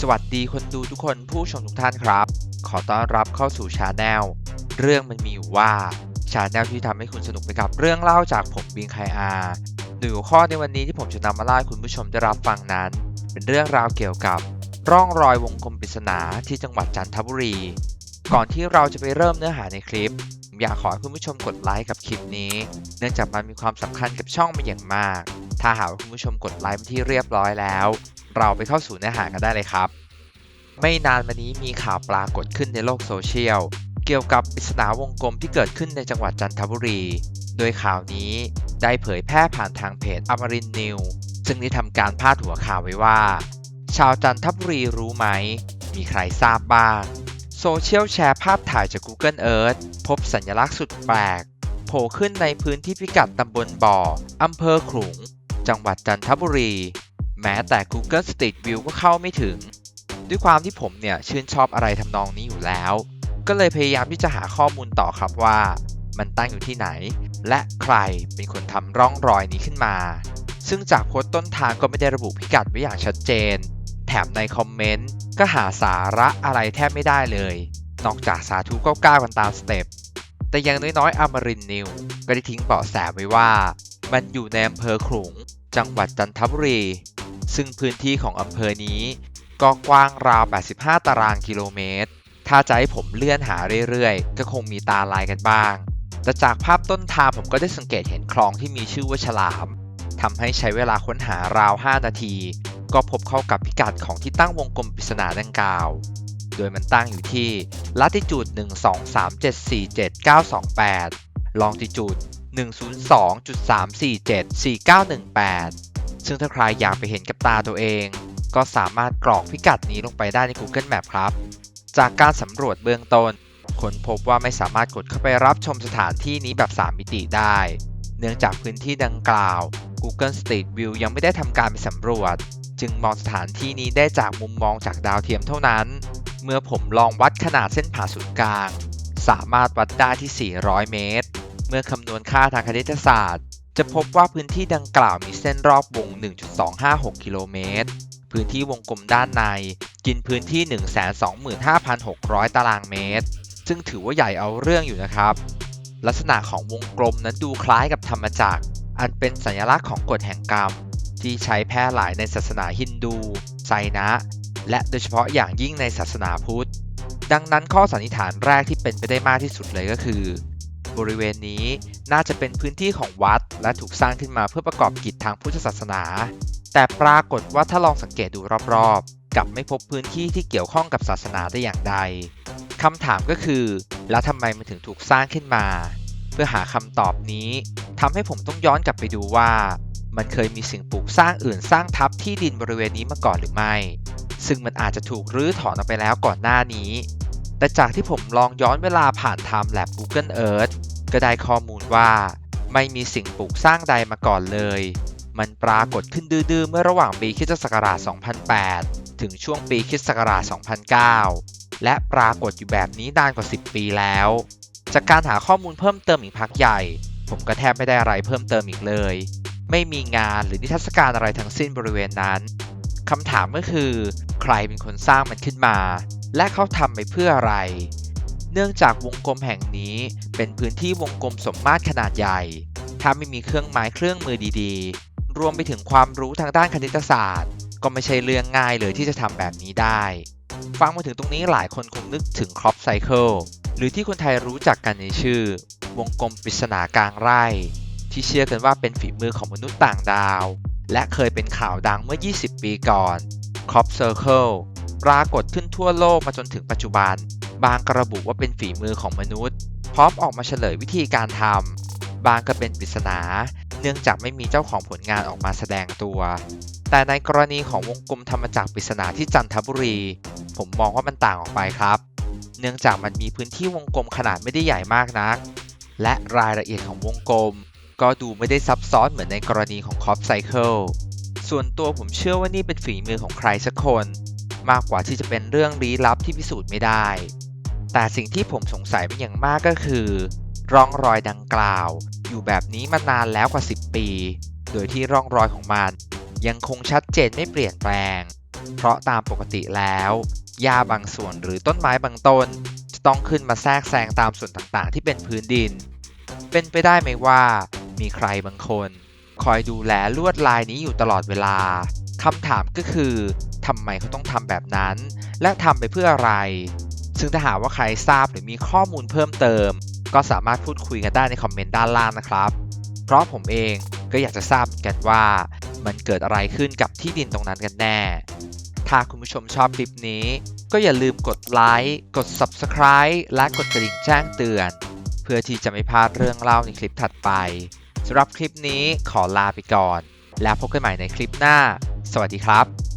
สวัสดีคนดูทุกคนผู้ชมทุกท่านครับ ขอต้อนรับเข้าสู่ชาแนลเรื่องมันมีอยู่ว่าชาแนลที่ทำให้คุณสนุกไปกับเรื่องเล่าจากผมบิงไคอาหนึ่งข้อในวันนี้ที่ผมจะนำมาเล่าให้คุณผู้ชมได้รับฟังนั้น เป็นเรื่องราวเกี่ยวกับ ร่องรอยวงกลมปริศนาที่จังหวัดจันทบุรี ก่อนที่เราจะไปเริ่มเนื้อหาในคลิป อยากขอให้คุณผู้ชมกดไลค์กับคลิปนี้ เนื่องจากมันมีความสำคัญกับช่องเป็นอย่างมาก ถ้าหากคุณผู้ชมกดไลค์เป็นที่เรียบร้อยแล้ว เราไปเข้าสู่เนื้อหากันได้เลยครับ ไม่นานมานี้มีข่าวปรากฏขึ้นในโลกโซเชียล เกี่ยวกับปริศนาวงกลมที่เกิดขึ้นในจังหวัดจันทบุรี โดยข่าวนี้ได้เผยแพร่ผ่านทางเพจอมรินนิวซึ่งได้ทำการพาดหัวข่าวไว้ว่า ชาวจันทบุรีรู้ไหม มีใครทราบบ้างโซเชียลแชร์ภาพถ่ายจาก Google Earth พบสัญลักษณ์สุดแปลกโผล่ขึ้นในพื้นที่พิกัดตำบลบ่ออำเภอขลุง จังหวัดจันทบุรี แม้แต่ Google Street View ก็เข้าไม่ถึง ด้วยความที่ผมเนี่ยชื่นชอบอะไรทำนองนี้อยู่แล้ว ก็เลยพยายามที่จะหาข้อมูลต่อครับว่า มันตั้งอยู่ที่ไหน และใครเป็นคนทำร่องรอยนี้ขึ้นมา ซึ่งจากโพสต์ต้นทางก็ไม่ได้ระบุพิกัดไว้อย่างชัดเจน แถมในคอมเมนต์ก็หาสาระอะไรแทบไม่ได้เลย นอกจากสาธุก้าวกันตามสเต็ปแต่อย่างน้อยๆอมรินนิวก็ได้ทิ้งเบาะแสไว้ว่า มันอยู่ในอำเภอขลุง จังหวัดจันทบุรี ซึ่งพื้นที่ของอำเภอนี้ก็กว้างราว 85 ตารางกิโลเมตร ถ้าจะให้ผมเลื่อนหาเรื่อยๆ ก็คงมีตาลายกันบ้าง แต่จากภาพต้นทางผมก็ได้สังเกตเห็นคลองที่มีชื่อว่าฉลาม ทำให้ใช้เวลาค้นหาราว 5 นาที ก็พบเข้ากับพิกัดของที่ตั้งวงกลมปริศนาดังกล่าว โดยมันตั้งอยู่ที่ลัติจูด 123747928 ลองติจูด102.3474918 ซึ่งถ้าใครอยากไปเห็นกับตาตัวเอง ก็สามารถกรอกพิกัดนี้ลงไปได้ใน Google Map ครับ จากการสำรวจเบื้องต้นค้นพบว่าไม่สามารถกดเข้าไปรับชมสถานที่นี้แบบ 3 มิติได้ เนื่องจากพื้นที่ดังกล่าว Google Street View ยังไม่ได้ทำการไปสำรวจ จึงมองสถานที่นี้ได้จากมุมมองจากดาวเทียมเท่านั้น เมื่อผมลองวัดขนาดเส้นผ่าศูนย์กลาง สามารถวัดได้ที่ 400 เมตร เมื่อคำนวณค่าทางคณิตศาสตร์ จะพบว่าพื้นที่ดังกล่าวมีเส้นรอบวง 1.256 กิโลเมตร พื้นที่วงกลมด้านใน กินพื้นที่ 125,600 ตารางเมตร ซึ่งถือว่าใหญ่เอาเรื่องอยู่นะครับ ลักษณะของวงกลมนั้นดูคล้ายกับธรรมจักร อันเป็นสัญลักษณ์ของกฎแห่งกรรม ที่ใช้แพร่หลายในศาสนาฮินดู ไซนะ และโดยเฉพาะอย่างยิ่งในศาสนาพุทธ ดังนั้นข้อสันนิษฐานแรกที่เป็นไปได้มากที่สุดเลยก็คือ บริเวณนี้น่าจะเป็นพื้นที่ของวัด และถูกสร้างขึ้นมาเพื่อประกอบกิจทางพุทธศาสนา แต่ปรากฏว่าถ้าลองสังเกตดูรอบๆ กลับไม่พบพื้นที่ที่เกี่ยวข้องกับศาสนาได้อย่างใดคำถามก็คือ แล้วทำไมมันถึงถูกสร้างขึ้นมา เพื่อหาคำตอบนี้ทำให้ผมต้องย้อนกลับไปดูว่า มันเคยมีสิ่งปลูกสร้างอื่นสร้างทับที่ดินบริเวณนี้มาก่อนหรือไม่ ซึ่งมันอาจจะถูกรื้อถอนออกไปแล้วก่อนหน้านี้ แต่จากที่ผมลองย้อนเวลาผ่าน Time Lab Google Earth ก็ได้ข้อมูลว่า ไม่มีสิ่งปลูกสร้างใดมาก่อนเลย มันปรากฏขึ้นดื้อๆเมื่อระหว่างปีคริสตศักราช 2008 ถึงช่วงปีคริสตศักราช 2009 และปรากฏอยู่แบบนี้นานกว่า 10 ปีแล้ว จากการหาข้อมูลเพิ่มเติมอีกพักใหญ่ ผมก็แทบไม่ได้อะไรเพิ่มเติมอีกเลย ไม่มีงานหรือนิทรรศการอะไรทั้งสิ้นบริเวณนั้นคำถามก็คือ ใครเป็นคนสร้างมันขึ้นมา และเขาทำไปเพื่ออะไร เนื่องจากวงกลมแห่งนี้เป็นพื้นที่วงกลมสมมาตรขนาดใหญ่ ถ้าไม่มีเครื่องไม้เครื่องมือดีๆ รวมไปถึงความรู้ทางด้านคณิตศาสตร์ ก็ไม่ใช่เรื่องง่ายเลยที่จะทำแบบนี้ได้ ฟังมาถึงตรงนี้หลายคนคงนึกถึง crop cycle หรือที่คนไทยรู้จักกันในชื่อ วงกลมปริศนากลางไร่ ที่เชื่อกันว่าเป็นฝีมือของมนุษย์ต่างดาว และเคยเป็นข่าวดังเมื่อ 20 ปีก่อน crop circle ปรากฏขึ้นทั่วโลกมาจนถึงปัจจุบัน บางกระบุว่าเป็นฝีมือของมนุษย์ พร้อมออกมาเฉลยวิธีการทำบางก็เป็นปริศนา เนื่องจากไม่มีเจ้าของผลงานออกมาแสดงตัว แต่ในกรณีของวงกลมธรรมจักรปริศนาที่จันทบุรี ผมมองว่ามันต่างออกไปครับ เนื่องจากมันมีพื้นที่วงกลมขนาดไม่ได้ใหญ่มากนัก และรายละเอียดของวงกลม ก็ดูไม่ได้ซับซ้อนเหมือนในกรณีของคอปไซเคิลส่วนตัวผมเชื่อว่านี่เป็นฝีมือของใครสักคน มากกว่าที่จะเป็นเรื่องลี้ลับที่พิสูจน์ไม่ได้ แต่สิ่งที่ผมสงสัยเป็นอย่างมากก็คือ ร่องรอยดังกล่าว อยู่แบบนี้มานานแล้วกว่า 10 ปี โดยที่ร่องรอยของมัน ยังคงชัดเจนไม่เปลี่ยนแปลง เพราะตามปกติแล้วหญ้าบางส่วนหรือต้นไม้บางต้นจะต้องขึ้นมาแทรกแซงตามส่วนต่างๆ ที่เป็นพื้นดิน เป็นไปได้ไหมว่า มีใครบางคน คอยดูแลลวดลายนี้อยู่ตลอดเวลาคำถามก็คือทำไมเขาต้องทำแบบนั้น และทำไปเพื่ออะไร ซึ่งถ้าหากว่าใครทราบหรือมีข้อมูลเพิ่มเติม ก็สามารถพูดคุยกันได้ในคอมเมนต์ด้านล่างนะครับ เพราะผมเองก็อยากจะทราบกันว่ามันเกิดอะไรขึ้นกับที่ดินตรงนั้นกันแน่ ถ้าคุณผู้ชมชอบคลิปนี้ ก็อย่าลืมกดไลค์ กด Subscribe และกดกระดิ่งแจ้งเตือน เพื่อที่จะไม่พลาดเรื่องเล่าในคลิปถัดไปสำหรับคลิปนี้ขอลาไปก่อน แล้วพบกันใหม่ในคลิปหน้า สวัสดีครับ